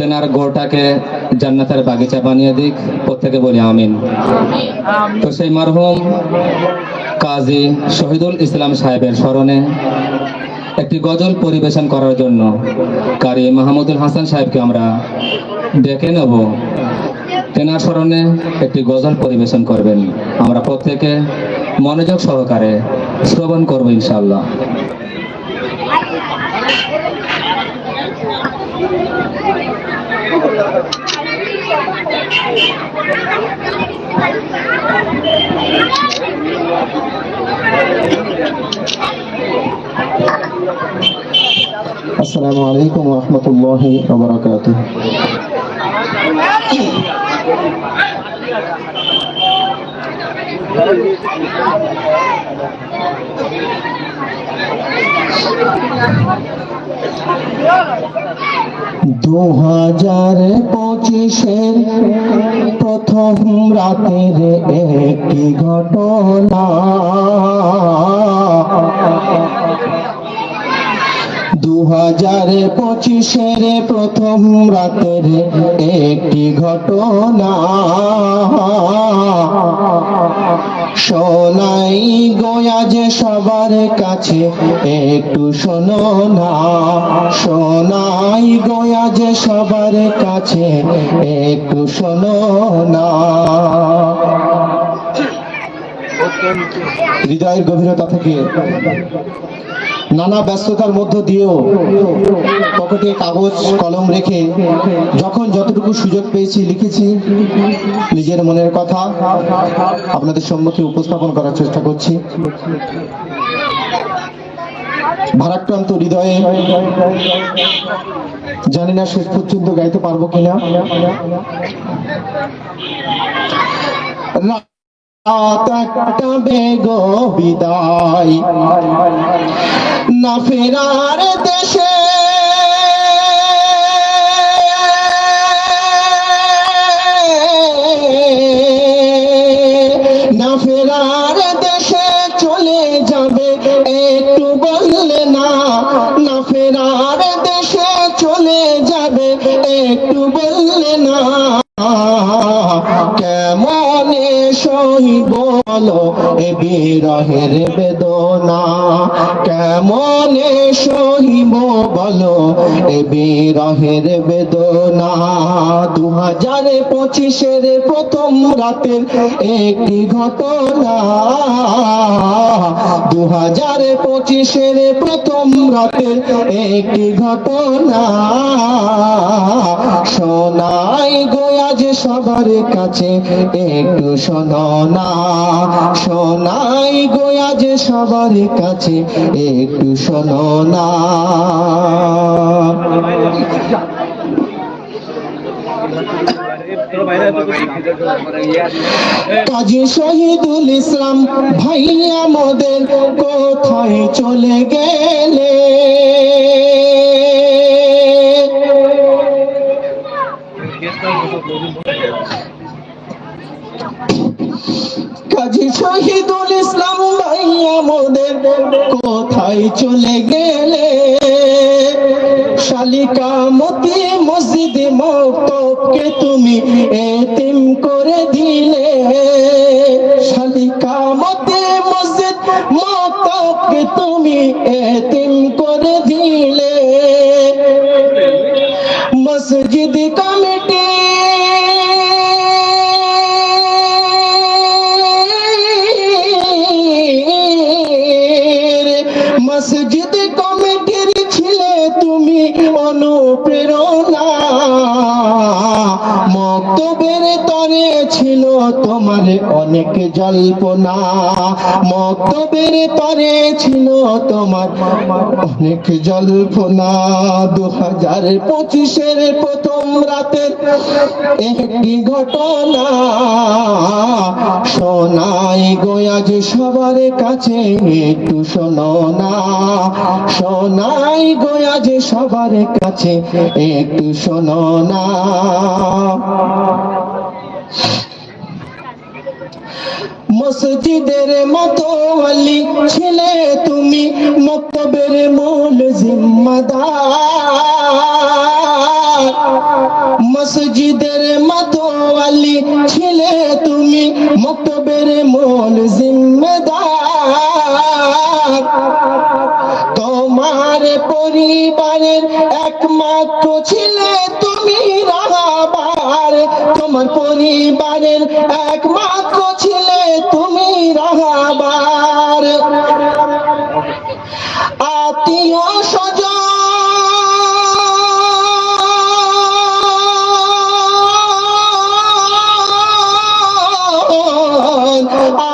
তেনার গোটাকে জান্নাতের বাগিচা বানিয়ে দিক প্রত্যেকে বলি আমিন। তো সেই মারহুম কাজী শহীদুল ইসলাম সাহেবের স্মরণে একটি গজল পরিবেশন করার জন্য কারি মাহমুদুল হাসান সাহেবকে আমরা ডেকে নেব। তেনার স্মরণে একটি গজল পরিবেশন করবেন। আমরা প্রত্যেকে মনোযোগ সহকারে শ্রবণ করব ইনশাল্লাহ আসসালামু আলাইকুম রহমতুল্লাহ আবরাকাত দু হাজার পঁচিশের প্রথম রাতের একটি ঘটনা। হাজার পঁচিশের প্রথম রাতের একটি ঘটনা। সোনাই গোয়া যে সবার কাছে, একটু শোনো না। সোনাই গোয়া যে সবার কাছে, একটু শোনো না। হৃদয়ের গভীরতা থেকে নানা ব্যস্ততার মধ্য দিয়েও পকেটে কাগজ, কলম রেখে যখন যতটুকু সুযোগ পেয়েছি লিখেছি নিজের মনের কথা আপনাদের সম্মুখে উপস্থাপন করার চেষ্টা করছি। ভারাক্রান্ত হৃদয়ে জানি না শেষ পর্যন্ত গাইতে পারব কিনা। রাত গো বিদায়। না ফেরার দেশে কেমনে সহিব বলো, এ বিরহের বেদনা। কেমনে সহিব বলো, এ বিরহের বেদনা। দু হাজার পঁচিশের প্রথম রাতের একটি ঘটনা। দু হাজার পঁচিশের প্রথম রাতের একটি ঘটনা সোনাই গোয়া যে সবার কাছে, একটু শোনো না। গোয়া যে সবার কাছে, একটু শোনো কাজী শহীদুল ইসলাম ভাইয়া মোদের কোথায় চলে গেলে? কাজী শহীদুল ইসলাম ভাইয়া মোদের কোথায় চলে গেলে? শালিকা মতি মসজিদ মক্তবকে তুমি এতিম করে দিলে? শালিকা, মতি মসজিদ মক্তবকে তুমি এতিম করে দিলে? মসজিদ কমিটি মক্তবের তরে ছিল তোমার অনেক জল্পনা। মক্তবের তরে ছিল তোমার অনেক জল্পনা। দু হাজার পঁচিশের প্রথম রাতের একটি ঘটনা গোয়া যে সবার কাছে একটু শোনো না। সোনাই গোয়া যে সবার কাছে একটু শোনো না। মসজিদের মতো আলি ছিলে তুমি, মক্তবের মূল জিম্মাদার। মসজিদের মাতোয়ালি ছিলে তুমি রাহাবার। তোমার পরিবারের একমাত্র ছিলে তুমি রাহাবার। আত্মীয় স্বজন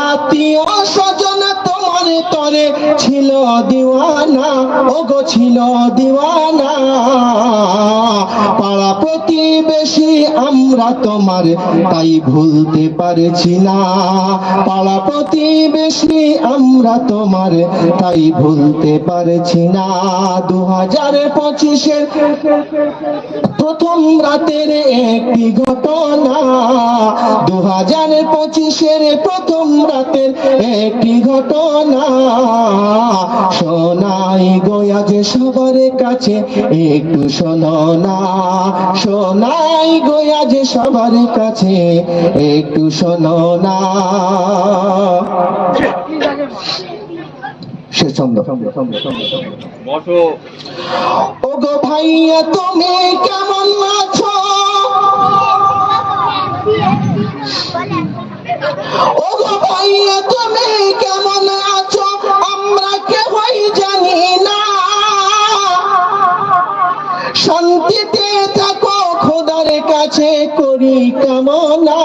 আত্মীয় স্বজন তোমার তরে ছিল দিওয়ানা। ও ওগো ছিল দিওয়ানা। পাড়া প্রতিবেশী আমরা তোমার, তাই ভুলতে পারছি না। পাড়া প্রতিবেশী আমরা তোমার, তাই ভুলতে পারছি না। দু হাজার পঁচিশের প্রথম রাতের একটি ঘটনা দু হাজার পঁচিশের প্রথম রাতের একটি ঘটনা। শোনাই গোয়া যে সবার কাছে একটু শোনো না। শোনাই গোয়া যে সবার কাছে একটু শোনো না। সে ছন্দ। ওগো ভাইয়া তুমি কেমন আছো? ওগো ভাইয়া তুমি করি কামনা।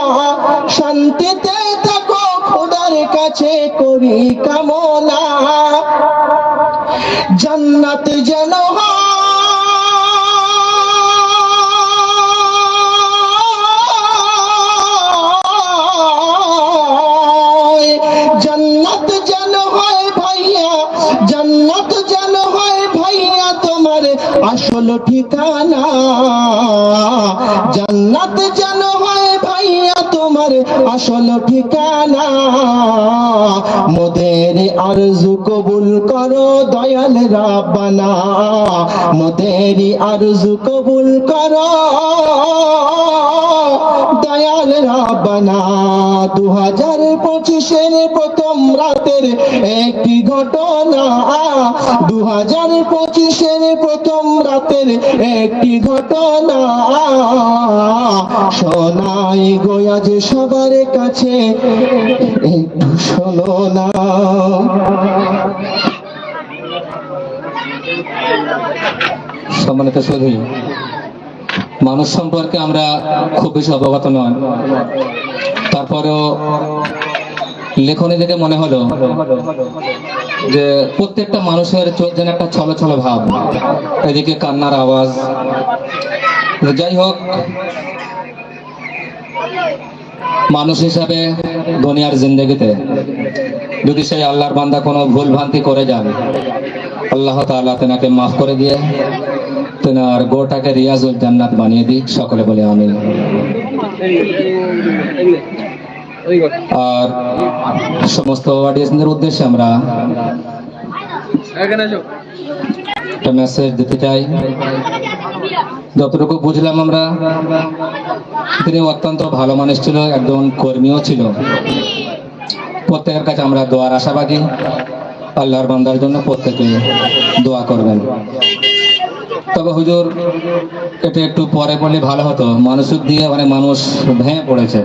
শান্তিতে থাকো, খোদার কাছে করি কামনা। জান্নাত যেন জান্নাত যেন হয় ভাইয়া, জান্নাত আসল ঠিকানা। জান্নাত যেন হয় ভাইয়া তোমার আসল ঠিকানা। মোদের আরজু কবুল করো দয়াল রাব্বানা। মোদের আরজু কবুল করো। দয়াল রাব্বানা দু হাজার পঁচিশের প্রথম রাতের একটি ঘটনা। দু হাজার পঁচিশের প্রথম রাতের একটি ঘটনা। শোনাই গোয়া যে সবার কাছে একটু শোনো না। সম্মানিত সুধী মানুষ সম্পর্কে আমরা খুব বেশি অবগত নয়। তারপরেও লেখনী দেখে মনে হলো যে প্রত্যেকটা মানুষের চোখ যেন একটা ছলো ছলো ভাব। এদিকে কান্নার আওয়াজ। যাই হোক, মানুষ হিসাবে দুনিয়ার জিন্দগিতে যদি সেই আল্লাহর বান্দা কোনো ভুল ভ্রান্তি করে যান, আল্লাহ তাআলা তেনাকে মাফ করে দিয়ে তেনার গোটাকে রিয়াজুল জান্নাত বানিয়ে দিক সকলে বলে আমিন। আর সমস্ত অডিয়েন্সদের উদ্দেশ্যে আমরা একটা মেসেজ দিতে চাই। যতটুকু বুঝলাম আমরা তিনি অত্যন্ত ভালো মানুষ ছিল একজন কর্মীও ছিল। প্রত্যেকের কাছে আমরা দোয়ার আশাবাদী। আল্লাহর বান্দার জন্য প্রত্যেকে দোয়া করবেন। তবে হুজুর এটা একটু পরে পড়লে ভালো হতো। মানুষের দিয়ে মানে মানুষ ভেঙে পড়েছে।